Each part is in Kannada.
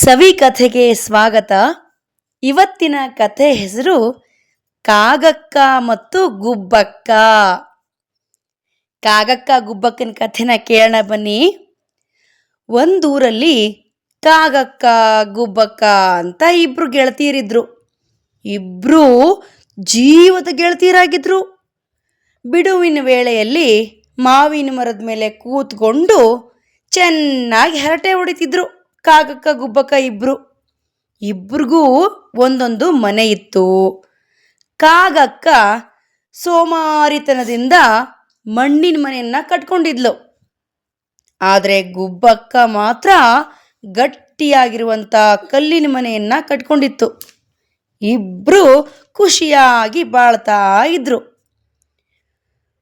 ಸವಿ ಕಥೆಗೆ ಸ್ವಾಗತ. ಇವತ್ತಿನ ಕಥೆ ಹೆಸರು ಕಾಗಕ್ಕ ಮತ್ತು ಗುಬ್ಬಕ್ಕ. ಕಾಗಕ್ಕ ಗುಬ್ಬಕ್ಕನ ಕಥೆನ ಕೇಳೋಣ ಬನ್ನಿ. ಒಂದೂರಲ್ಲಿ ಕಾಗಕ್ಕ, ಗುಬ್ಬಕ್ಕ ಅಂತ ಇಬ್ರು ಗೆಳತಿಯರಿದ್ರು. ಇಬ್ರು ಜೀವದ ಗೆಳತಿಯರಾಗಿದ್ರು. ಬಿಡುವಿನ ವೇಳೆಯಲ್ಲಿ ಮಾವಿನ ಮರದ ಮೇಲೆ ಕೂತ್ಕೊಂಡು ಚೆನ್ನಾಗಿ ಹರಟೆ ಹೊಡಿತಿದ್ರು. ಕಾಗಕ್ಕ, ಗುಬ್ಬಕ್ಕ ಇಬ್ರು. ಇಬ್ರಿಗೂ ಒಂದೊಂದು ಮನೆ ಇತ್ತು. ಕಾಗಕ್ಕ ಸೋಮಾರಿತನದಿಂದ ಮಣ್ಣಿನ ಮನೆಯನ್ನ ಕಟ್ಕೊಂಡಿದ್ಲು. ಆದರೆ ಗುಬ್ಬಕ್ಕ ಮಾತ್ರ ಗಟ್ಟಿಯಾಗಿರುವಂಥ ಕಲ್ಲಿನ ಮನೆಯನ್ನ ಕಟ್ಕೊಂಡಿತ್ತು. ಇಬ್ರು ಖುಷಿಯಾಗಿ ಬಾಳ್ತಾ ಇದ್ರು.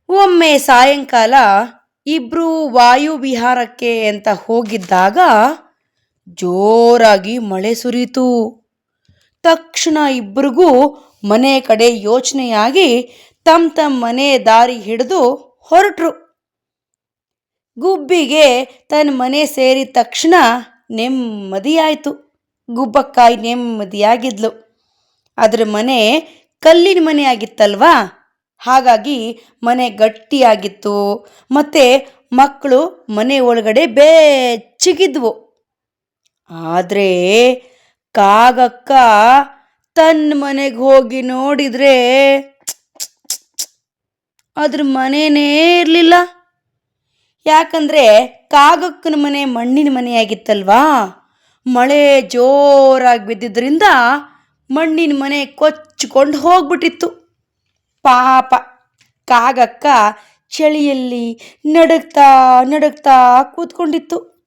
ಒಮ್ಮೆ ಸಾಯಂಕಾಲ ಇಬ್ರು ವಾಯು ವಿಹಾರಕ್ಕೆ ಅಂತ ಹೋಗಿದ್ದಾಗ ಜೋರಾಗಿ ಮಳೆ ಸುರಿಯಿತು. ತಕ್ಷಣ ಇಬ್ರಿಗೂ ಮನೆ ಕಡೆ ಯೋಚನೆಯಾಗಿ ತಮ್ಮ ತಮ್ಮ ಮನೆ ದಾರಿ ಹಿಡಿದು ಹೊರಟ್ರು. ಗುಬ್ಬಿಗೆ ತನ್ನ ಮನೆ ಸೇರಿದ ತಕ್ಷಣ ನೆಮ್ಮದಿಯಾಯಿತು. ಗುಬ್ಬಕ್ಕಾಯಿ ನೆಮ್ಮದಿಯಾಗಿದ್ಲು. ಅದರ ಮನೆ ಕಲ್ಲಿನ ಮನೆ ಆಗಿತ್ತಲ್ವಾ ಹಾಗಾಗಿ ಮನೆ ಗಟ್ಟಿಯಾಗಿತ್ತು. ಮತ್ತೆ ಮಕ್ಕಳು ಮನೆ ಒಳಗಡೆ ಬೆಚ್ಚಗಿದ್ವು. ಆದರೆ ಕಾಗಕ್ಕ ತನ್ನ ಮನೆಗೆ ಹೋಗಿ ನೋಡಿದ್ರೆ ಅದ್ರ ಮನೆನೇ ಇರಲಿಲ್ಲ. ಯಾಕಂದ್ರೆ ಕಾಗಕ್ಕನ ಮನೆ ಮಣ್ಣಿನ ಮನೆಯಾಗಿತ್ತಲ್ವಾ? ಮಳೆ ಜೋರಾಗಿ ಬಿದ್ದಿದ್ದರಿಂದ ಮಣ್ಣಿನ ಮನೆ ಕೊಚ್ಚಿಕೊಂಡು ಹೋಗ್ಬಿಟ್ಟಿತ್ತು. ಪಾಪ ಕಾಗಕ್ಕ ಚಳಿಯಲ್ಲಿ ನಡಗ್ತಾ ನಡಗ್ತಾ ಕೂತ್ಕೊಂಡಿತ್ತು.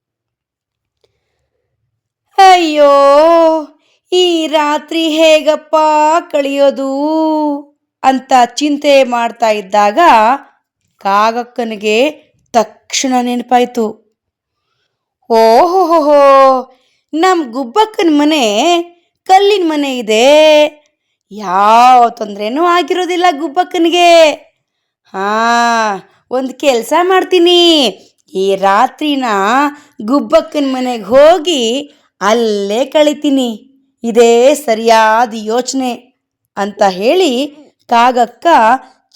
ಅಯ್ಯೋ, ಈ ರಾತ್ರಿ ಹೇಗಪ್ಪ ಕಳೆಯೋದು? ಅಂತ ಚಿಂತೆ ಮಾಡ್ತಾ ಇದ್ದಾಗ ಕಾಗಕ್ಕನಿಗೆ ತಕ್ಷಣ ನೆನಪಾಯ್ತು. ಓಹೋಹೋ ನಮ್ಮ ಗುಬ್ಬಕ್ಕನ ಮನೆ ಕಲ್ಲಿನ ಮನೆ ಇದೆ. ಯಾವ ತೊಂದರೆನೂ ಆಗಿರೋದಿಲ್ಲ ಗುಬ್ಬಕ್ಕನಿಗೆ. ಹಾ, ಒಂದು ಕೆಲಸ ಮಾಡ್ತೀನಿ. ಈ ರಾತ್ರಿನ ಗುಬ್ಬಕ್ಕನ ಮನೆಗೆ ಹೋಗಿ ಅಲ್ಲೇ ಕಳಿತೀನಿ. ಇದೇ ಸರಿಯಾದ ಯೋಚನೆ ಅಂತ ಹೇಳಿ ಕಾಗಕ್ಕ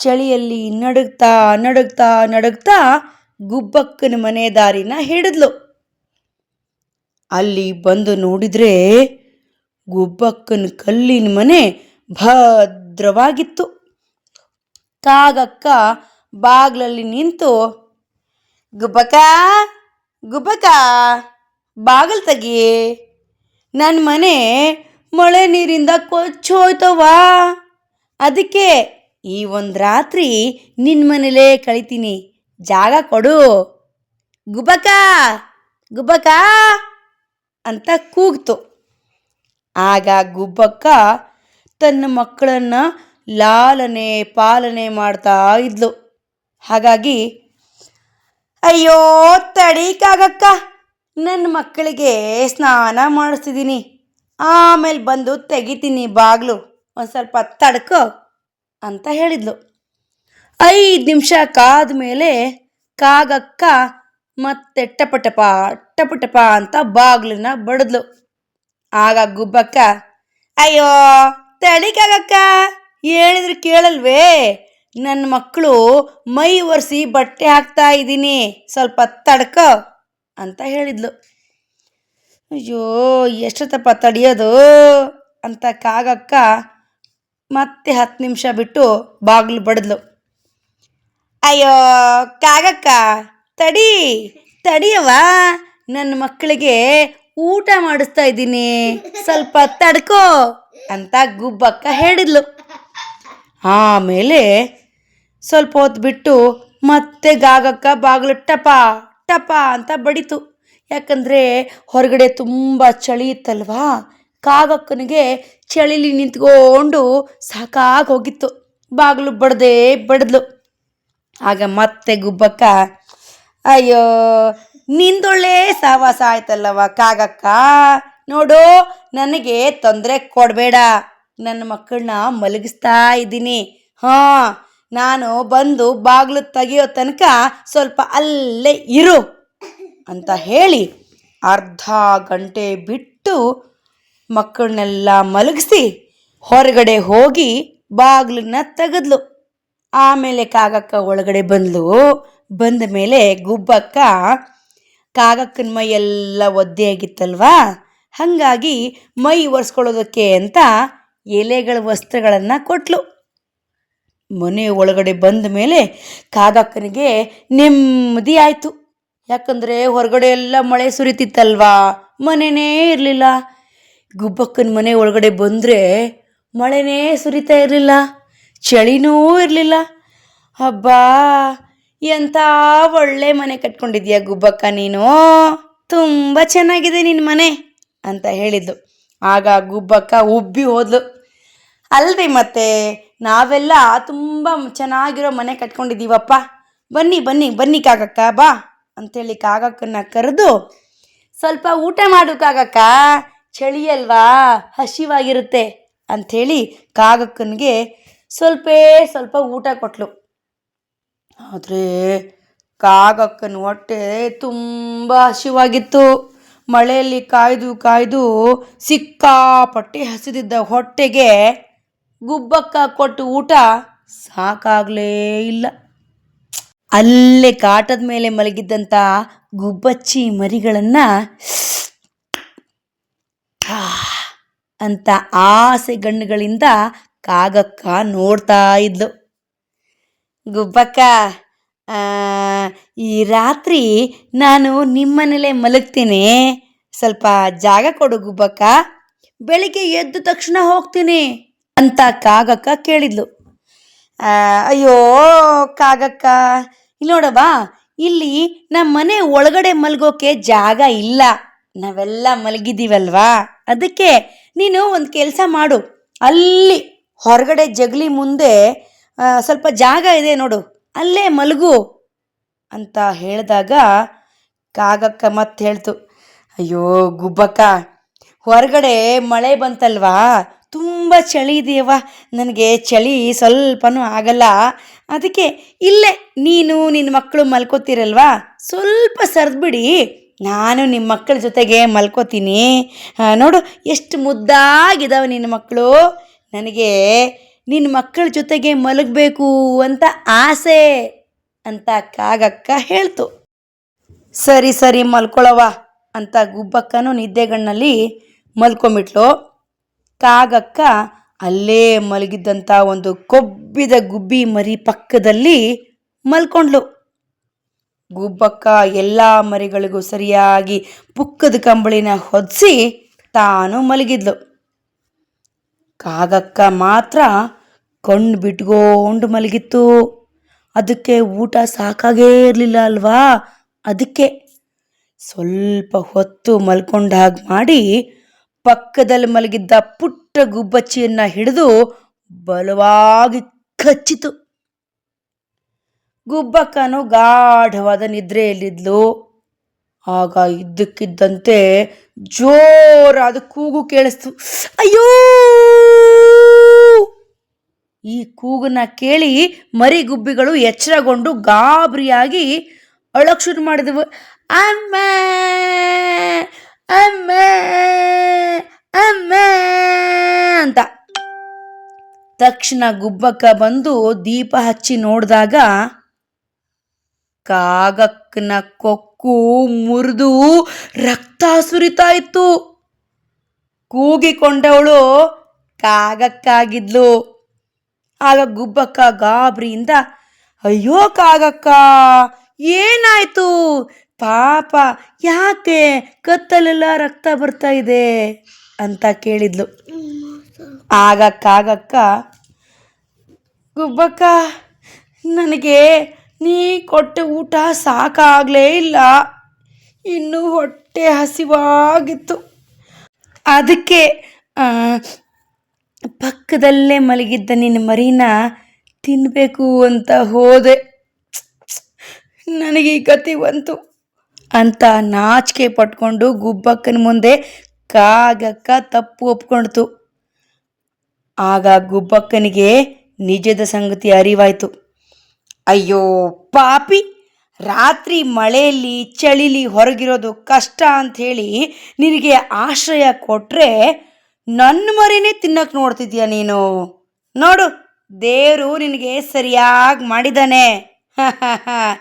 ಚಳಿಯಲ್ಲಿ ನಡುಗ್ತಾ ನಡುಗ್ತಾ ನಡುಗ್ತಾ ಗುಬ್ಬಕ್ಕನ ಮನೆ ದಾರಿನ ಹಿಡಿದ್ಲು. ಅಲ್ಲಿ ಬಂದು ನೋಡಿದ್ರೆ ಗುಬ್ಬಕ್ಕನ ಕಲ್ಲಿನ ಮನೆ ಭದ್ರವಾಗಿತ್ತು. ಕಾಗಕ್ಕ ಬಾಗ್ಲಲ್ಲಿ ನಿಂತು, ಗುಬ್ಬಕ್ಕ ಗುಬ್ಬಕ್ಕ ಬಾಗಿಲು ತೆಗಿಯೇ? ನನ್ನ ಮನೆ ಮಳೆ ನೀರಿಂದ ಕೊಚ್ಚೋಯ್ತವಾ ಅದಕ್ಕೆ ಈ ಒಂದು ರಾತ್ರಿ ನಿನ್ನ ಮನೇಲೇ ಕಳಿತೀನಿ. ಜಾಗ ಕೊಡು. ಗುಬಕ ಗುಬ್ಬಕ್ಕ ಅಂತ ಕೂಗ್ತು. ಆಗ ಗುಬ್ಬಕ್ಕ ತನ್ನ ಮಕ್ಕಳನ್ನ ಲಾಲನೆ ಪಾಲನೆ ಮಾಡ್ತಾ ಇದ್ಲು. ಹಾಗಾಗಿ, ಅಯ್ಯೋ, ತಡೀಕಾಗಕ್ಕ. ನನ್ನ ಮಕ್ಕಳಿಗೆ ಸ್ನಾನ ಮಾಡಿಸ್ತಿದ್ದೀನಿ. ಆಮೇಲೆ ಬಂದು ತೆಗಿತೀನಿ ಬಾಗಿಲು. ಒಂದು ಸ್ವಲ್ಪ ತಡ್ಕೋ ಅಂತ ಹೇಳಿದ್ಲು. ಐದು ನಿಮಿಷ ಕಾದ ಮೇಲೆ ಕಾಗಕ್ಕ ಮತ್ತೆ ಟಪಟಪ ಟಪಟಪ ಅಂತ ಬಾಗ್ಲನ್ನ ಬಡಿದ್ಲು. ಆಗ ಗುಬ್ಬಕ್ಕ, ಅಯ್ಯೋ ತಡಿಕಾಗಕ್ಕ ಹೇಳಿದ್ರೆ ಕೇಳಲ್ವೇ? ನನ್ನ ಮಕ್ಕಳು ಮೈ ಒರೆಸಿ ಬಟ್ಟೆ ಹಾಕ್ತಾ ಇದ್ದೀನಿ. ಸ್ವಲ್ಪ ತಡ್ಕೋ ಅಂತ ಹೇಳಿದ್ಲು. ಅಯ್ಯೋ, ಎಷ್ಟೊತ್ತಪ್ಪ ತಡಿಯೋದು? ಅಂತ ಕಾಗಕ್ಕ ಮತ್ತೆ ಹತ್ತು ನಿಮಿಷ ಬಿಟ್ಟು ಬಾಗಿಲು ಬಡಿದ್ಲು. ಅಯ್ಯೋ, ಕಾಗಕ್ಕ, ತಡಿ ತಡಿಯವ ನನ್ನ ಮಕ್ಕಳಿಗೆ ಊಟ ಮಾಡಿಸ್ತಾ ಇದ್ದೀನಿ. ಸ್ವಲ್ಪ ತಡ್ಕೋ ಅಂತ ಗುಬ್ಬಕ್ಕ ಹೇಳಿದ್ಲು. ಆಮೇಲೆ ಸ್ವಲ್ಪ ಹೊತ್ತು ಬಿಟ್ಟು ಮತ್ತೆ ಗಾಗಕ್ಕ ಬಾಗಿಲು ಟಪ ಟಪ ಅಂತ ಬಡಿತು. ಯಾಕಂದರೆ ಹೊರಗಡೆ ತುಂಬ ಚಳಿ ಇತ್ತಲ್ವಾ? ಕಾಗಕ್ಕನಿಗೆ ಚಳಿಲಿ ನಿಂತ್ಕೊಂಡು ಸಾಕಾಗಿ ಹೋಗಿತ್ತು. ಬಾಗಿಲು ಬಡದೇ ಬಡಿದ್ಲು. ಆಗ ಮತ್ತೆ ಗುಬ್ಬಕ್ಕ, ಅಯ್ಯೋ, ನಿಂದೊಳ್ಳೆ ಸಹವಾಸ ಆಯ್ತಲ್ಲವ ಕಾಗಕ್ಕ? ನೋಡು, ನನಗೆ ತೊಂದರೆ ಕೊಡಬೇಡ. ನನ್ನ ಮಕ್ಕಳನ್ನ ಮಲಗಿಸ್ತಾ ಇದ್ದೀನಿ. ಹಾಂ ನಾನು ಬಂದು ಬಾಗಿಲು ತೆಗೆಯೋ ತನಕ ಸ್ವಲ್ಪ ಅಲ್ಲೇ ಇರು ಅಂತ ಹೇಳಿ ಅರ್ಧ ಗಂಟೆ ಬಿಟ್ಟು ಮಕ್ಕಳನ್ನೆಲ್ಲ ಮಲಗಿಸಿ ಹೊರಗಡೆ ಹೋಗಿ ಬಾಗಿಲನ್ನ ತೆಗೆದ್ಲು. ಆಮೇಲೆ ಕಾಗಕ್ಕ ಒಳಗಡೆ ಬಂದ್ಲು. ಬಂದ ಮೇಲೆ ಗುಬ್ಬಕ್ಕ, ಕಾಗಕ್ಕನ ಮೈ ಎಲ್ಲ ಒದ್ದೆ ಆಗಿತ್ತಲ್ವಾ? ಹಾಗಾಗಿ ಮೈ ಒರೆಸ್ಕೊಳ್ಳೋದಕ್ಕೆ ಅಂತ ಎಲೆಗಳ ವಸ್ತ್ರಗಳನ್ನು ಕೊಟ್ಲು. ಮನೆ ಒಳಗಡೆ ಬಂದ ಮೇಲೆ ಕಾಗಕ್ಕನಿಗೆ ನೆಮ್ಮದಿ ಆಯಿತು ಯಾಕಂದರೆ ಹೊರಗಡೆ ಎಲ್ಲ ಮಳೆ ಸುರಿತಿತ್ತಲ್ವಾ? ಮನೆನೇ ಇರಲಿಲ್ಲ. ಗುಬ್ಬಕ್ಕನ ಮನೆ ಒಳಗಡೆ ಬಂದರೆ ಮಳೆನೇ ಸುರಿತಾ ಇರಲಿಲ್ಲ. ಚಳಿನೂ ಇರಲಿಲ್ಲ. ಹಬ್ಬಾ ಎಂಥ ಒಳ್ಳೆ ಮನೆ ಕಟ್ಕೊಂಡಿದ್ಯಾ ಗುಬ್ಬಕ್ಕ ನೀನು? ತುಂಬ ಚೆನ್ನಾಗಿದೆ ನಿನ್ನ ಮನೆ ಅಂತ ಹೇಳಿದ್ಲು ಆಗ ಗುಬ್ಬಕ್ಕ ಉಬ್ಬಿ ಹೋದ್ಲು. ಅಲ್ರಿ ಮತ್ತೆ? ನಾವೆಲ್ಲ ತುಂಬ ಚೆನ್ನಾಗಿರೋ ಮನೆ ಕಟ್ಕೊಂಡಿದ್ದೀವಪ್ಪ. ಬನ್ನಿ ಬನ್ನಿ ಬನ್ನಿ ಕಾಗಕ್ಕ ಬಾ ಅಂಥೇಳಿ ಕಾಗಕ್ಕನ್ನ ಕರೆದು ಸ್ವಲ್ಪ ಊಟ ಮಾಡು ಕಾಗಕ್ಕ ಚಳಿ ಅಲ್ವಾ, ಹಸಿವಾಗಿರುತ್ತೆ ಅಂಥೇಳಿ ಕಾಗಕ್ಕನಿಗೆ ಸ್ವಲ್ಪ ಸ್ವಲ್ಪ ಊಟ ಕೊಟ್ಲು. ಆದರೆ ಕಾಗಕ್ಕನ ಹೊಟ್ಟೆ ತುಂಬ ಹಸಿವಾಗಿತ್ತು. ಮಳೆಯಲ್ಲಿ ಕಾಯ್ದು ಕಾಯ್ದು ಸಿಕ್ಕಾಪಟ್ಟೆ ಹಸಿದಿದ್ದ ಹೊಟ್ಟೆಗೆ ಗುಬ್ಬಕ್ಕ ಕೊಟ್ಟು ಊಟ ಸಾಕಾಗಲೇ ಇಲ್ಲ. ಅಲ್ಲೇ ಕಾಟದ ಮೇಲೆ ಮಲಗಿದ್ದಂಥ ಗುಬ್ಬಚ್ಚಿ ಮರಿಗಳನ್ನು ಅಂತ ಆಸೆ ಗಣ್ಣುಗಳಿಂದ ಕಾಗಕ್ಕ ನೋಡ್ತಾ ಇದ್ಲು. ಗುಬ್ಬಕ್ಕ ಈ ರಾತ್ರಿ ನಾನು ನಿಮ್ಮನೇಲೆ ಮಲಗ್ತೀನಿ. ಸ್ವಲ್ಪ ಜಾಗ ಕೊಡು ಗುಬ್ಬಕ್ಕ. ಬೆಳಿಗ್ಗೆ ಎದ್ದ ತಕ್ಷಣ ಹೋಗ್ತೀನಿ. ಅಂತ ಕಾಗಕ್ಕ ಕೇಳಿದ್ಲು. ಅಯ್ಯೋ ಕಾಗಕ್ಕ ಇಲ್ಲಿ ನೋಡವ್ವ, ಇಲ್ಲಿ ನಮ್ಮ ಮನೆ ಒಳಗಡೆ ಮಲ್ಗೋಕೆ ಜಾಗ ಇಲ್ಲ. ನಾವೆಲ್ಲ ಮಲಗಿದ್ದೀವಲ್ವಾ? ಅದಕ್ಕೆ ನೀನು ಒಂದು ಕೆಲಸ ಮಾಡು. ಅಲ್ಲಿ ಹೊರಗಡೆ ಜಗಲಿ ಮುಂದೆ ಸ್ವಲ್ಪ ಜಾಗ ಇದೆ ನೋಡು. ಅಲ್ಲೇ ಮಲಗು ಅಂತ ಹೇಳಿದಾಗ ಕಾಗಕ್ಕ ಮತ್ತೆ ಹೇಳ್ತು, ಅಯ್ಯೋ ಗುಬ್ಬಕ್ಕ, ಹೊರಗಡೆ ಮಳೆ ಬಂತಲ್ವಾ? ತುಂಬ ಚಳಿ ಇದೆಯವ್ವ. ನನಗೆ ಚಳಿ ಸ್ವಲ್ಪನೂ ಆಗಲ್ಲ. ಅದಕ್ಕೆ ಇಲ್ಲೇ ನೀನು ನಿನ್ನ ಮಕ್ಕಳು ಮಲ್ಕೋತಿರಲ್ವಾ? ಸ್ವಲ್ಪ ಸರಿದ್ಬಿಡಿ. ನಾನು ನಿಮ್ಮ ಮಕ್ಕಳ ಜೊತೆಗೆ ಮಲ್ಕೋತೀನಿ. ನೋಡು, ಎಷ್ಟು ಮುದ್ದಾಗಿದ್ದಾವೆ ನಿನ್ನ ಮಕ್ಕಳು. ನನಗೆ ನಿನ್ನ ಮಕ್ಕಳ ಜೊತೆಗೆ ಮಲಗಬೇಕು ಅಂತ ಆಸೆ ಅಂತ ಕಾಗಕ್ಕ ಹೇಳ್ತು. ಸರಿ ಸರಿ ಮಲ್ಕೊಳವ ಅಂತ ಗುಬ್ಬಕ್ಕನೂ ನಿದ್ದೆಗಣ್ಣಲ್ಲಿ ಮಲ್ಕೊಂಬಿಟ್ಲು. ಕಾಗಕ್ಕ ಅಲ್ಲೇ ಮಲಗಿದ್ದಂಥ ಒಂದು ಕೊಬ್ಬಿದ ಗುಬ್ಬಿ ಮರಿ ಪಕ್ಕದಲ್ಲಿ ಮಲ್ಕೊಂಡ್ಲು. ಗುಬ್ಬಕ್ಕ ಎಲ್ಲ ಮರಿಗಳಿಗೂ ಸರಿಯಾಗಿ ಪುಕ್ಕದ ಕಂಬಳಿನ ಹೊದಿಸಿ ತಾನು ಮಲಗಿದ್ಲು. ಕಾಗಕ್ಕ ಮಾತ್ರ ಕಣ್ಣು ಬಿಟ್ಕೊಂಡು ಮಲಗಿತ್ತು. ಅದಕ್ಕೆ ಊಟ ಸಾಕಾಗೇ ಇರಲಿಲ್ಲ ಅಲ್ವಾ? ಅದಕ್ಕೆ ಸ್ವಲ್ಪ ಹೊತ್ತು ಮಲ್ಕೊಂಡಾಗ ಮಾಡಿ ಪಕ್ಕದಲ್ಲಿ ಮಲಗಿದ್ದ ಪುಟ್ಟ ಗುಬ್ಬಚ್ಚಿಯನ್ನ ಹಿಡಿದು ಬಲವಾಗಿ ಕಚ್ಚಿತು. ಗುಬ್ಬಕ್ಕನು ಗಾಢವಾದ ನಿದ್ರೆಯಲ್ಲಿದ್ಲು. ಆಗ ಇದ್ದಕ್ಕಿದ್ದಂತೆ ಜೋರಾದ ಕೂಗು ಕೇಳಿಸ್ತು. ಅಯ್ಯೋ! ಈ ಕೂಗನ್ನ ಕೇಳಿ ಮರಿ ಗುಬ್ಬಿಗಳು ಎಚ್ಚರಗೊಂಡು ಗಾಬರಿಯಾಗಿ ಅಳಕ್ ಶುರು ಮಾಡಿದವು. ಅಮ್ಮ! ಅಮ್ಮ ಅಮ್ಮ ಅಂತ. ತಕ್ಷಣ ಗುಬ್ಬಕ್ಕ ಬಂದು ದೀಪ ಹಚ್ಚಿ ನೋಡಿದಾಗ ಕಾಗಕ್ಕನ ಕೊಕ್ಕು ಮುರಿದು ರಕ್ತ ಸುರಿತಾ ಇತ್ತು. ಕೂಗಿಕೊಂಡವಳು ಕಾಗಕ್ಕಾಗಿದ್ಲು. ಆಗ ಗುಬ್ಬಕ್ಕ ಗಾಬರಿಯಿಂದ, ಅಯ್ಯೋ ಕಾಗಕ್ಕ, ಏನಾಯ್ತು? ಪಾಪ, ಯಾಕೆ ಕತ್ತಲೆಲ್ಲ ರಕ್ತ ಬರ್ತಾ ಇದೆ? ಅಂತ ಕೇಳಿದ್ಲು. ಆಗ ಕಾಗಕ್ಕ ಗುಬ್ಬಕ್ಕ, ನನಗೆ ನೀ ಕೊಟ್ಟ ಊಟ ಸಾಕಾಗಲೇ ಇಲ್ಲ. ಇನ್ನೂ ಹೊಟ್ಟೆ ಹಸಿವಾಗಿತ್ತು. ಅದಕ್ಕೆ ಪಕ್ಕದಲ್ಲೇ ಮಲಗಿದ್ದ ನಿನ್ನ ಮರಿನ ತಿನ್ನಬೇಕು ಅಂತ ಹೋದೆ. ನನಗೆ ಈ ಗತಿ ಬಂತು. ಅಂತ ನಾಚಿಕೆ ಪಟ್ಕೊಂಡು ಗುಬ್ಬಕ್ಕನ ಮುಂದೆ ಕಾಗಕ್ಕ ತಪ್ಪು ಒಪ್ಕೊಂಡ್ತು. ಆಗ ಗುಬ್ಬಕ್ಕನಿಗೆ ನಿಜದ ಸಂಗತಿ ಅರಿವಾಯ್ತು. ಅಯ್ಯೋ ಪಾಪಿ, ರಾತ್ರಿ ಮಳೆಯಲ್ಲಿ ಚಳಿಲಿ ಹೊರಗಿರೋದು ಕಷ್ಟ ಅಂಥೇಳಿ ನಿನಗೆ ಆಶ್ರಯ ಕೊಟ್ಟರೆ ನನ್ನ ಮರಿನೇ ತಿನ್ನಕ್ಕೆ ನೋಡ್ತಿದ್ಯಾ ನೀನು? ನೋಡು, ದೇವರು ನಿನಗೆ ಸರಿಯಾಗಿ ಮಾಡಿದ್ದಾನೆ.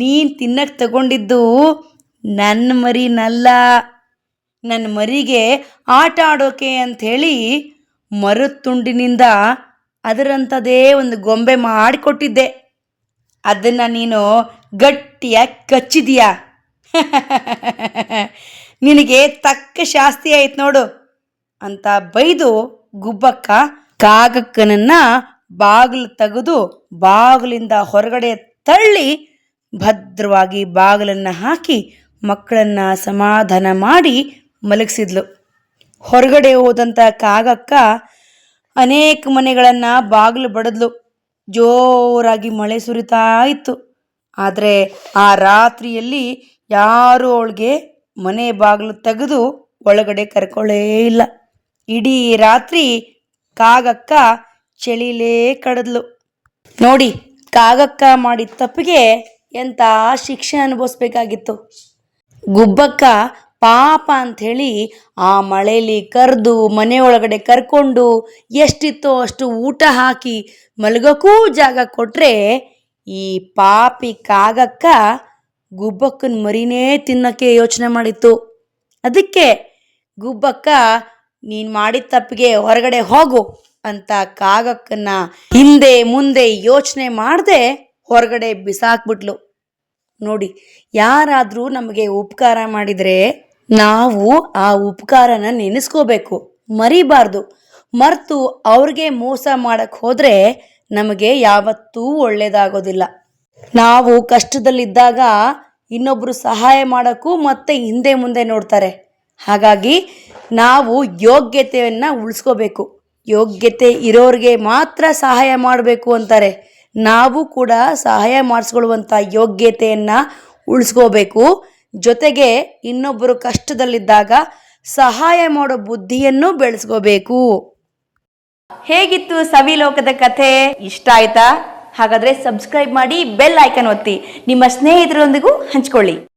ನೀನು ತಿನ್ನಕ್ಕೆ ತಗೊಂಡಿದ್ದು ನನ್ನ ಮರಿನಲ್ಲ. ನನ್ನ ಮರಿಗೆ ಆಟ ಆಡೋಕೆ ಅಂಥೇಳಿ ಮರದ ತುಂಡಿನಿಂದ ಅದರಂಥದೇ ಒಂದು ಗೊಂಬೆ ಮಾಡಿಕೊಟ್ಟಿದ್ದೆ. ಅದನ್ನು ನೀನು ಗಟ್ಟಿಯಾಗಿ ಕಚ್ಚಿದೀಯ? ನಿನಗೆ ತಕ್ಕ ಶಾಸ್ತಿ ಆಯ್ತು ನೋಡು ಅಂತ ಬೈದು ಗುಬ್ಬಕ್ಕ ಕಾಗಕ್ಕನನ್ನ ಬಾಗಿಲು ತೆಗೆದು ಬಾಗಿಲಿಂದ ಹೊರಗಡೆ ತಳ್ಳಿ ಭದ್ರವಾಗಿ ಬಾಗಿಲನ್ನು ಹಾಕಿ ಮಕ್ಕಳನ್ನ ಸಮಾಧಾನ ಮಾಡಿ ಮಲಗಿಸಿದ್ಲು. ಹೊರಗಡೆ ಹೋದಂಥ ಕಾಗಕ್ಕ ಅನೇಕ ಮನೆಗಳನ್ನು ಬಾಗಿಲು ಬಡದ್ಲು. ಜೋರಾಗಿ ಮಳೆ ಸುರಿತಾ ಇತ್ತು. ಆದರೆ ಆ ರಾತ್ರಿಯಲ್ಲಿ ಯಾರೂ ಅವಳಿಗೆ ಮನೆ ಬಾಗಿಲು ತೆಗೆದು ಒಳಗಡೆ ಕರ್ಕೊಳ್ಳೇ ಇಲ್ಲ. ಇಡೀ ರಾತ್ರಿ ಕಾಗಕ್ಕ ಚಳಿಲೇ ಕಡದ್ಲು. ನೋಡಿ, ಕಾಗಕ್ಕ ಮಾಡಿದ ತಪ್ಪಿಗೆ ಎಂಥ ಶಿಕ್ಷೆ ಅನುಭವಿಸ್ಬೇಕಾಗಿತ್ತು. ಗುಬ್ಬಕ್ಕ ಪಾಪ ಅಂಥೇಳಿ ಆ ಮಳೆಯಲ್ಲಿ ಕರೆದು ಮನೆ ಒಳಗಡೆ ಕರ್ಕೊಂಡು ಎಷ್ಟಿತ್ತೋ ಅಷ್ಟು ಊಟ ಹಾಕಿ ಮಲಗೋಕ್ಕೂ ಜಾಗ ಕೊಟ್ಟರೆ ಈ ಪಾಪಿ ಕಾಗಕ್ಕ ಗುಬ್ಬಕ್ಕನ ಮರಿನೇ ತಿನ್ನಕ್ಕೆ ಯೋಚನೆ ಮಾಡಿತ್ತು. ಅದಕ್ಕೆ ಗುಬ್ಬಕ್ಕ, ನೀನು ಮಾಡಿದ ತಪ್ಪಿಗೆ ಹೊರಗಡೆ ಹೋಗು ಅಂತ ಕಾಗಕ್ಕನ್ನ ಹಿಂದೆ ಮುಂದೆ ಯೋಚನೆ ಮಾಡದೆ ಹೊರಗಡೆ ಬಿಸಾಕ್ಬಿಟ್ಲು. ನೋಡಿ, ಯಾರಾದರೂ ನಮಗೆ ಉಪಕಾರ ಮಾಡಿದರೆ ನಾವು ಆ ಉಪಕಾರನ ನೆನೆಸ್ಕೋಬೇಕು. ಮರಿಬಾರ್ದು. ಮರೆತು ಅವ್ರಿಗೆ ಮೋಸ ಮಾಡಕ್ಕೆ ಹೋದರೆ ನಮಗೆ ಯಾವತ್ತೂ ಒಳ್ಳೆಯದಾಗೋದಿಲ್ಲ ನಾವು ಕಷ್ಟದಲ್ಲಿದ್ದಾಗ ಇನ್ನೊಬ್ಬರು ಸಹಾಯ ಮಾಡೋಕ್ಕೂ ಮತ್ತೆ ಹಿಂದೆ ಮುಂದೆ ನೋಡ್ತಾರೆ. ಹಾಗಾಗಿ ನಾವು ಯೋಗ್ಯತೆಯನ್ನು ಉಳಿಸ್ಕೋಬೇಕು. ಯೋಗ್ಯತೆ ಇರೋರಿಗೆ ಮಾತ್ರ ಸಹಾಯ ಮಾಡಬೇಕು ಅಂತಾರೆ. ನಾವು ಕೂಡ ಸಹಾಯ ಮಾಡಿಸ್ಕೊಳ್ಳುವಂಥ ಯೋಗ್ಯತೆಯನ್ನು ಉಳಿಸ್ಕೋಬೇಕು. ಜೊತೆಗೆ ಇನ್ನೊಬ್ಬರು ಕಷ್ಟದಲ್ಲಿದ್ದಾಗ ಸಹಾಯ ಮಾಡೋ ಬುದ್ಧಿಯನ್ನು ಬೆಳೆಸ್ಕೋಬೇಕು. ಹೇಗಿತ್ತು ಸವಿಲೋಕದ ಕಥೆ? ಇಷ್ಟ ಆಯ್ತಾ? ಹಾಗಾದ್ರೆ ಸಬ್ಸ್ಕ್ರೈಬ್ ಮಾಡಿ ಬೆಲ್ ಐಕನ್ ಒತ್ತಿ. ನಿಮ್ಮ ಸ್ನೇಹಿತರೊಂದಿಗೂ ಹಂಚ್ಕೊಳ್ಳಿ.